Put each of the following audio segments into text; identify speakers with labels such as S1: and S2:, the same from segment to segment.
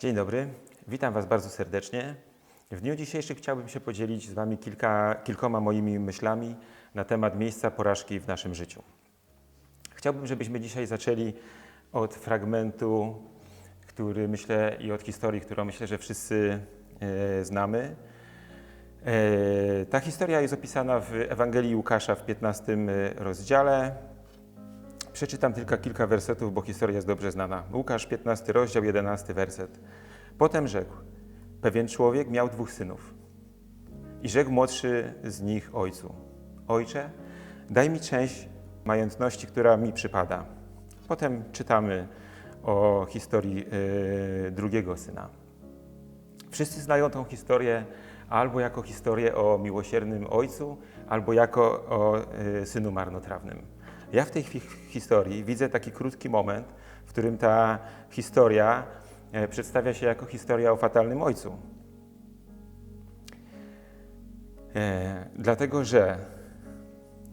S1: Dzień dobry, witam Was bardzo serdecznie. W dniu dzisiejszym chciałbym się podzielić z Wami kilka, kilkoma moimi myślami na temat miejsca porażki w naszym życiu. Chciałbym, żebyśmy dzisiaj zaczęli od fragmentu, który myślę i od historii, którą myślę, że wszyscy e, znamy. E, ta historia jest opisana w Ewangelii Łukasza w 15 rozdziale. Przeczytam tylko kilka wersetów, bo historia jest dobrze znana. Łukasz, 15 rozdział, 11 werset. Potem rzekł: Pewien człowiek miał dwóch synów. I rzekł młodszy z nich ojcu: Ojcze, daj mi część majątności, która mi przypada. Potem czytamy o historii yy, drugiego syna. Wszyscy znają tą historię albo jako historię o miłosiernym ojcu, albo jako o yy, synu marnotrawnym. Ja w tej hi- historii widzę taki krótki moment, w którym ta historia e, przedstawia się jako historia o fatalnym ojcu. E, dlatego, że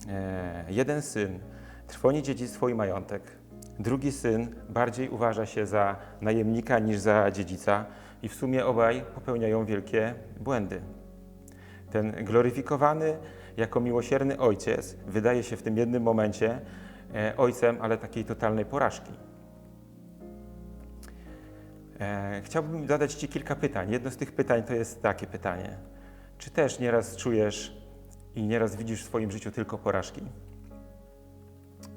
S1: e, jeden syn trwoni dziedzictwo i majątek, drugi syn bardziej uważa się za najemnika niż za dziedzica i w sumie obaj popełniają wielkie błędy. Ten gloryfikowany jako miłosierny ojciec wydaje się w tym jednym momencie e, ojcem, ale takiej totalnej porażki. E, chciałbym zadać Ci kilka pytań. Jedno z tych pytań to jest takie pytanie. Czy też nieraz czujesz i nieraz widzisz w swoim życiu tylko porażki?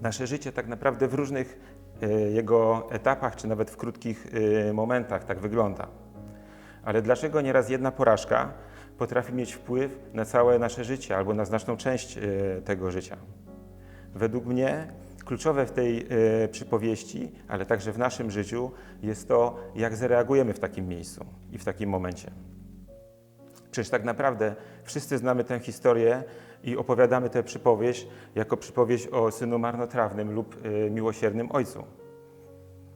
S1: Nasze życie tak naprawdę w różnych e, jego etapach, czy nawet w krótkich momentach tak wygląda. Ale dlaczego nieraz jedna porażka potrafi mieć wpływ na całe nasze życie albo na znaczną część e, tego życia? Według mnie kluczowe w tej e, przypowieści, ale także w naszym życiu jest to, jak zareagujemy w takim miejscu i w takim momencie. Przecież tak naprawdę wszyscy znamy tę historię i opowiadamy tę przypowieść jako przypowieść o synu marnotrawnym lub e, miłosiernym ojcu.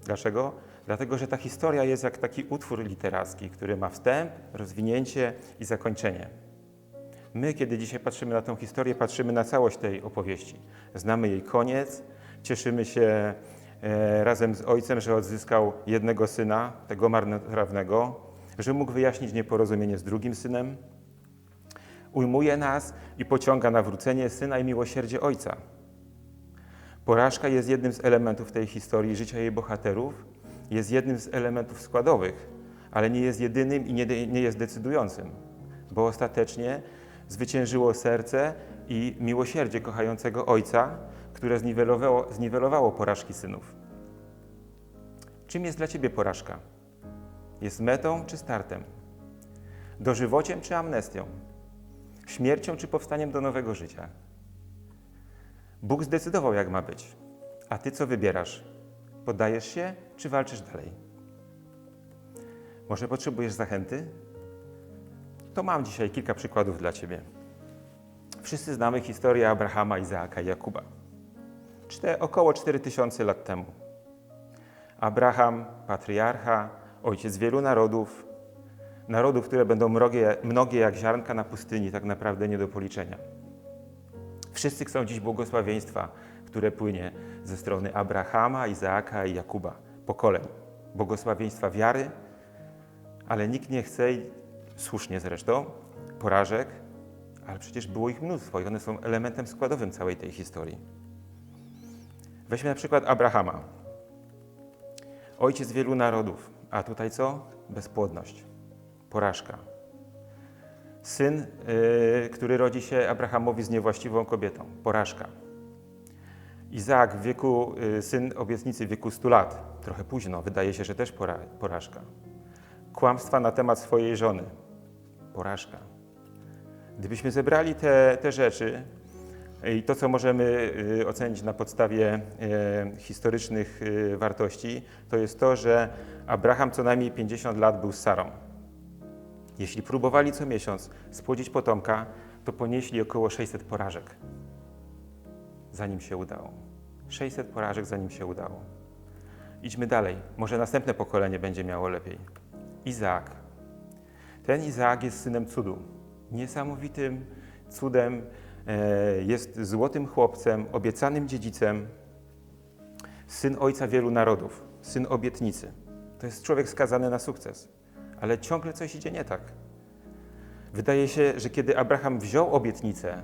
S1: Dlaczego? Dlatego, że ta historia jest jak taki utwór literacki, który ma wstęp, rozwinięcie i zakończenie. My, kiedy dzisiaj patrzymy na tę historię, patrzymy na całość tej opowieści. Znamy jej koniec, cieszymy się e, razem z ojcem, że odzyskał jednego syna, tego marnotrawnego, że mógł wyjaśnić nieporozumienie z drugim synem. Ujmuje nas i pociąga na wrócenie syna i miłosierdzie ojca. Porażka jest jednym z elementów tej historii życia jej bohaterów, jest jednym z elementów składowych, ale nie jest jedynym i nie, nie jest decydującym, bo ostatecznie zwyciężyło serce i miłosierdzie kochającego ojca, które zniwelowało, zniwelowało porażki synów. Czym jest dla ciebie porażka? Jest metą czy startem? Dożywociem czy amnestią? Śmiercią czy powstaniem do nowego życia? Bóg zdecydował, jak ma być. A ty co wybierasz? Poddajesz się, czy walczysz dalej? Może potrzebujesz zachęty? To mam dzisiaj kilka przykładów dla ciebie. Wszyscy znamy historię Abrahama, Izaaka i Jakuba. Czte, około 4000 lat temu. Abraham, patriarcha, ojciec wielu narodów, narodów, które będą mnogie, mnogie jak ziarnka na pustyni, tak naprawdę nie do policzenia. Wszyscy chcą dziś błogosławieństwa, które płynie ze strony Abrahama, Izaaka i Jakuba, pokoleń. Błogosławieństwa wiary, ale nikt nie chce, słusznie zresztą, porażek, ale przecież było ich mnóstwo i one są elementem składowym całej tej historii. Weźmy na przykład Abrahama. Ojciec wielu narodów, a tutaj co? Bezpłodność, porażka. Syn, y, który rodzi się Abrahamowi z niewłaściwą kobietą, porażka. Izaak w wieku, y, syn obietnicy w wieku 100 lat, trochę późno, wydaje się, że też pora, porażka. Kłamstwa na temat swojej żony, porażka. Gdybyśmy zebrali te, te rzeczy i to, co możemy y, ocenić na podstawie y, historycznych y, wartości, to jest to, że Abraham co najmniej 50 lat był z Sarą. Jeśli próbowali co miesiąc spłodzić potomka, to ponieśli około 600 porażek, zanim się udało. 600 porażek, zanim się udało. Idźmy dalej. Może następne pokolenie będzie miało lepiej. Izaak. Ten Izaak jest synem cudu. Niesamowitym cudem. e, Jest złotym chłopcem, obiecanym dziedzicem. Syn ojca wielu narodów. Syn obietnicy. To To jest człowiek skazany na sukces, ale ciągle coś idzie nie tak. Wydaje się, że kiedy Abraham wziął obietnicę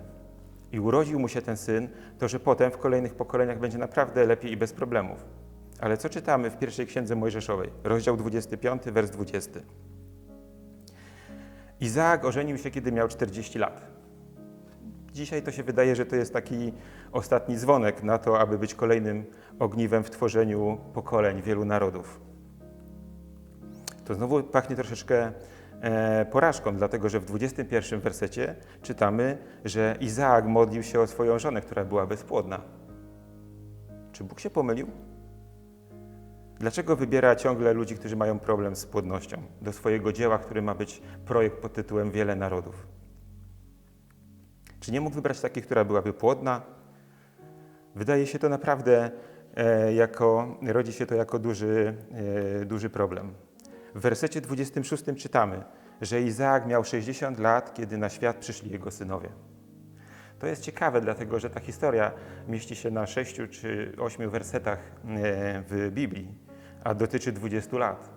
S1: i urodził mu się ten syn, to że potem w kolejnych pokoleniach będzie naprawdę lepiej i bez problemów. Ale co czytamy w pierwszej księdze Mojżeszowej, rozdział 25, wers 20? Izaak ożenił się, kiedy miał 40 lat. Dzisiaj to się wydaje, że to jest taki ostatni dzwonek na to, aby być kolejnym ogniwem w tworzeniu pokoleń wielu narodów. To znowu pachnie troszeczkę e, porażką, dlatego że w 21 wersecie czytamy, że Izaak modlił się o swoją żonę, która była bezpłodna. Czy Bóg się pomylił? Dlaczego wybiera ciągle ludzi, którzy mają problem z płodnością do swojego dzieła, który ma być projekt pod tytułem Wiele Narodów? Czy nie mógł wybrać takiej, która byłaby płodna? Wydaje się to naprawdę e, jako, rodzi się to jako duży, e, duży problem. W wersecie 26 czytamy, że Izaak miał 60 lat, kiedy na świat przyszli jego synowie. To jest ciekawe, dlatego że ta historia mieści się na sześciu czy ośmiu wersetach e, w Biblii, a dotyczy 20 lat.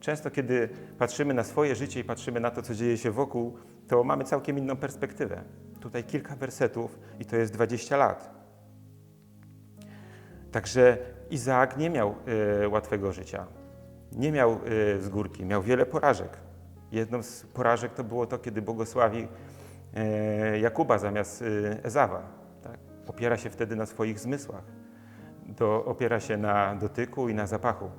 S1: Często, kiedy patrzymy na swoje życie i patrzymy na to, co dzieje się wokół, to mamy całkiem inną perspektywę. Tutaj kilka wersetów i to jest 20 lat. Także Izaak nie miał y, łatwego życia. Nie miał y, z górki, miał wiele porażek. Jedną z porażek to było to, kiedy błogosławi y, Jakuba zamiast y, Ezawa. Tak? Opiera się wtedy na swoich zmysłach. Do, opiera się na dotyku i na zapachu.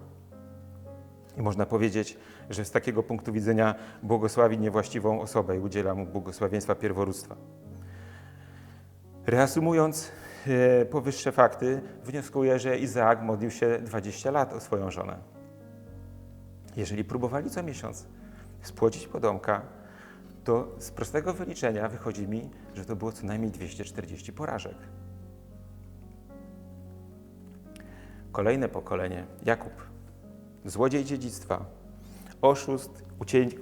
S1: I można powiedzieć, że z takiego punktu widzenia błogosławi niewłaściwą osobę i udziela mu błogosławieństwa pierworództwa. Reasumując e, powyższe fakty, wnioskuję, że Izaak modlił się 20 lat o swoją żonę. Jeżeli próbowali co miesiąc spłodzić podomka, to z prostego wyliczenia wychodzi mi, że to było co najmniej 240 porażek. Kolejne pokolenie, Jakub, złodziej dziedzictwa, oszust,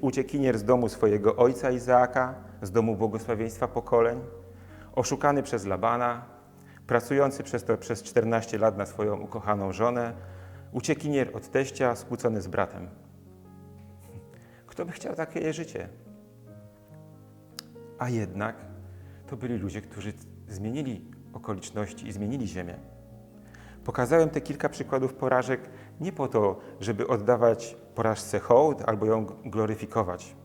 S1: uciekinier z domu swojego ojca Izaaka, z domu błogosławieństwa pokoleń, oszukany przez Labana, pracujący przez to przez 14 lat na swoją ukochaną żonę, uciekinier od teścia, skłócony z bratem. Kto by chciał takie życie? A jednak to byli ludzie, którzy zmienili okoliczności i zmienili ziemię. Pokazałem te kilka przykładów porażek nie po to, żeby oddawać porażce hołd albo ją gloryfikować,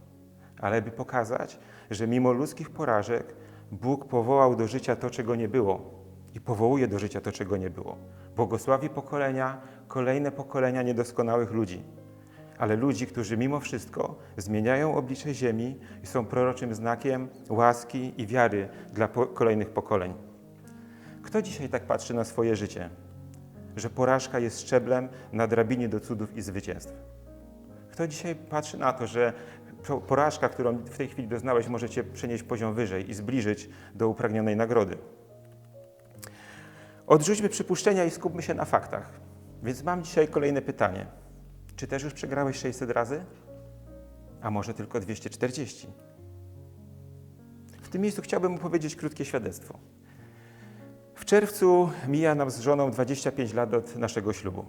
S1: ale by pokazać, że mimo ludzkich porażek Bóg powołał do życia to, czego nie było i powołuje do życia to, czego nie było. Błogosławi pokolenia, kolejne pokolenia niedoskonałych ludzi, ale ludzi, którzy mimo wszystko zmieniają oblicze ziemi i są proroczym znakiem łaski i wiary dla po kolejnych pokoleń. Kto dzisiaj tak patrzy na swoje życie? Że porażka jest szczeblem na drabinie do cudów i zwycięstw. Kto dzisiaj patrzy na to, że porażka, którą w tej chwili doznałeś, może cię przenieść poziom wyżej i zbliżyć do upragnionej nagrody. Odrzućmy przypuszczenia i skupmy się na faktach. Więc mam dzisiaj kolejne pytanie. Czy też już przegrałeś 600 razy? A może tylko 240? W tym miejscu chciałbym opowiedzieć krótkie świadectwo. Czerwcu mija nam z żoną 25 lat od naszego ślubu.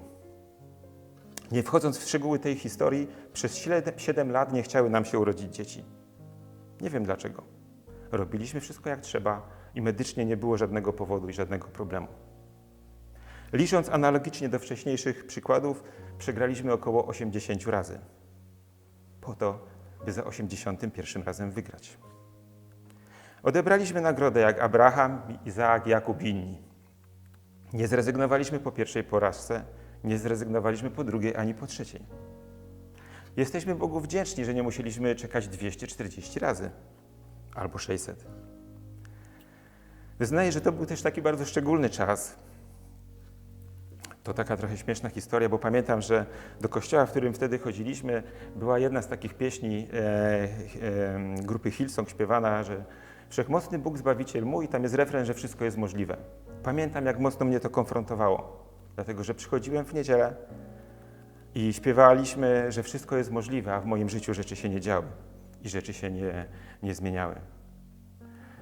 S1: Nie wchodząc w szczegóły tej historii, przez 7 lat nie chciały nam się urodzić dzieci. Nie wiem dlaczego. Robiliśmy wszystko jak trzeba i medycznie nie było żadnego powodu i żadnego problemu. Licząc analogicznie do wcześniejszych przykładów, przegraliśmy około 80 razy. Po to, by za 81 razem wygrać. Odebraliśmy nagrodę jak Abraham, Izaak, Jakub i inni. Nie zrezygnowaliśmy po pierwszej porażce, nie zrezygnowaliśmy po drugiej ani po trzeciej. Jesteśmy Bogu wdzięczni, że nie musieliśmy czekać 240 razy albo 600. Wyznaję, że to był też taki bardzo szczególny czas. To taka trochę śmieszna historia, bo pamiętam, że do kościoła, w którym wtedy chodziliśmy, była jedna z takich pieśni e, e, grupy Hillsong śpiewana, że Wszechmocny Bóg Zbawiciel mój, tam jest refren, że wszystko jest możliwe. Pamiętam, jak mocno mnie to konfrontowało dlatego że przychodziłem w niedzielę i śpiewaliśmy, że wszystko jest możliwe, a w moim życiu rzeczy się nie działy i rzeczy się nie, nie zmieniały.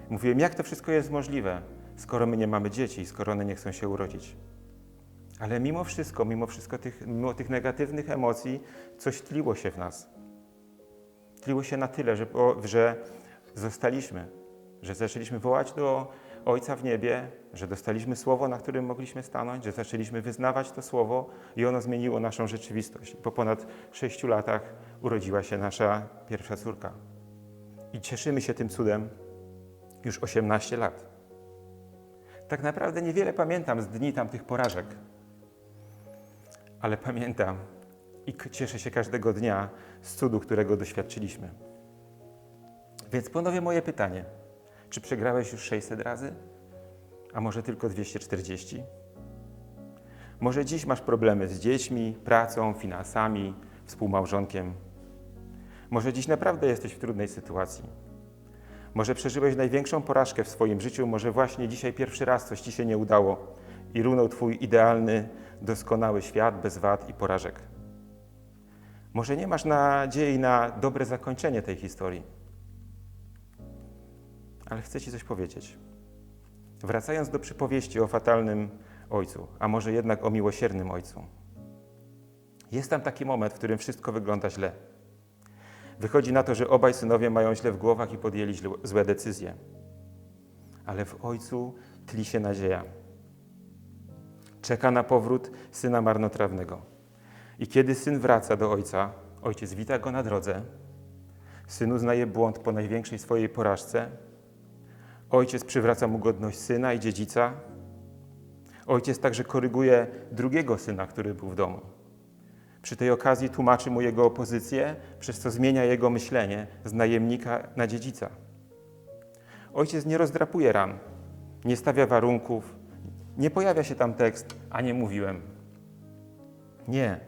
S1: Mówiłem, jak to wszystko jest możliwe, skoro my nie mamy dzieci, skoro one nie chcą się urodzić. Ale mimo wszystko, mimo wszystko tych, mimo tych negatywnych emocji, coś tliło się w nas. Tliło się na tyle, że, że zostaliśmy, że zaczęliśmy wołać do Ojca w niebie, że dostaliśmy słowo, na którym mogliśmy stanąć, że zaczęliśmy wyznawać to słowo i ono zmieniło naszą rzeczywistość. Po ponad sześciu latach urodziła się nasza pierwsza córka. I cieszymy się tym cudem już 18 lat. Tak naprawdę niewiele pamiętam z dni tamtych porażek, ale pamiętam i cieszę się każdego dnia z cudu, którego doświadczyliśmy. Więc ponownie moje pytanie. Czy przegrałeś już 600 razy? A może tylko 240? Może dziś masz problemy z dziećmi, pracą, finansami, współmałżonkiem. Może dziś naprawdę jesteś w trudnej sytuacji. Może przeżyłeś największą porażkę w swoim życiu, może właśnie dzisiaj pierwszy raz coś ci się nie udało i runął twój idealny, doskonały świat bez wad i porażek. Może nie masz nadziei na dobre zakończenie tej historii. Ale chcę ci coś powiedzieć. Wracając do przypowieści o fatalnym ojcu, a może jednak o miłosiernym ojcu. Jest tam taki moment, w którym wszystko wygląda źle. Wychodzi na to, że obaj synowie mają źle w głowach i podjęli złe decyzje. Ale w ojcu tli się nadzieja. Czeka na powrót syna marnotrawnego. I kiedy syn wraca do ojca, ojciec wita go na drodze. Syn uznaje błąd po największej swojej porażce. Ojciec przywraca mu godność syna i dziedzica. Ojciec także koryguje drugiego syna, który był w domu. Przy tej okazji tłumaczy mu jego opozycję, przez co zmienia jego myślenie z najemnika na dziedzica. Ojciec nie rozdrapuje ran, nie stawia warunków, nie pojawia się tam tekst, a nie mówiłem. Nie.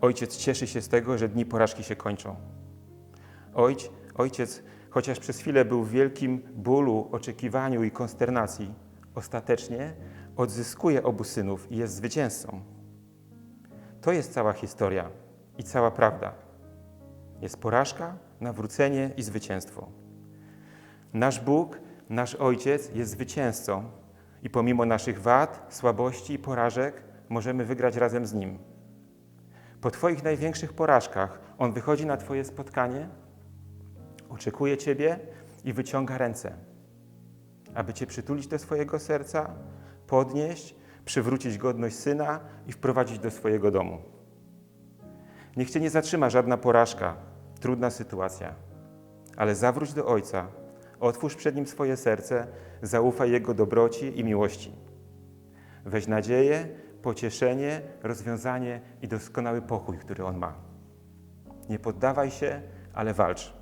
S1: Ojciec cieszy się z tego, że dni porażki się kończą. Ojc, ojciec, chociaż przez chwilę był w wielkim bólu, oczekiwaniu i konsternacji, ostatecznie odzyskuje obu synów i jest zwycięzcą. To jest cała historia i cała prawda. Jest porażka, nawrócenie i zwycięstwo. Nasz Bóg, nasz Ojciec jest zwycięzcą i pomimo naszych wad, słabości i porażek możemy wygrać razem z Nim. Po Twoich największych porażkach On wychodzi na Twoje spotkanie, oczekuje Ciebie i wyciąga ręce, aby Cię przytulić do swojego serca, podnieść, przywrócić godność Syna i wprowadzić do swojego domu. Niech Cię nie zatrzyma żadna porażka, trudna sytuacja, ale zawróć do Ojca, otwórz przed Nim swoje serce, zaufaj Jego dobroci i miłości. Weź nadzieję, pocieszenie, rozwiązanie i doskonały pokój, który On ma. Nie poddawaj się, ale walcz.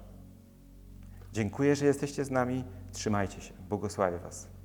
S1: Dziękuję, że jesteście z nami. Trzymajcie się. Błogosławię Was.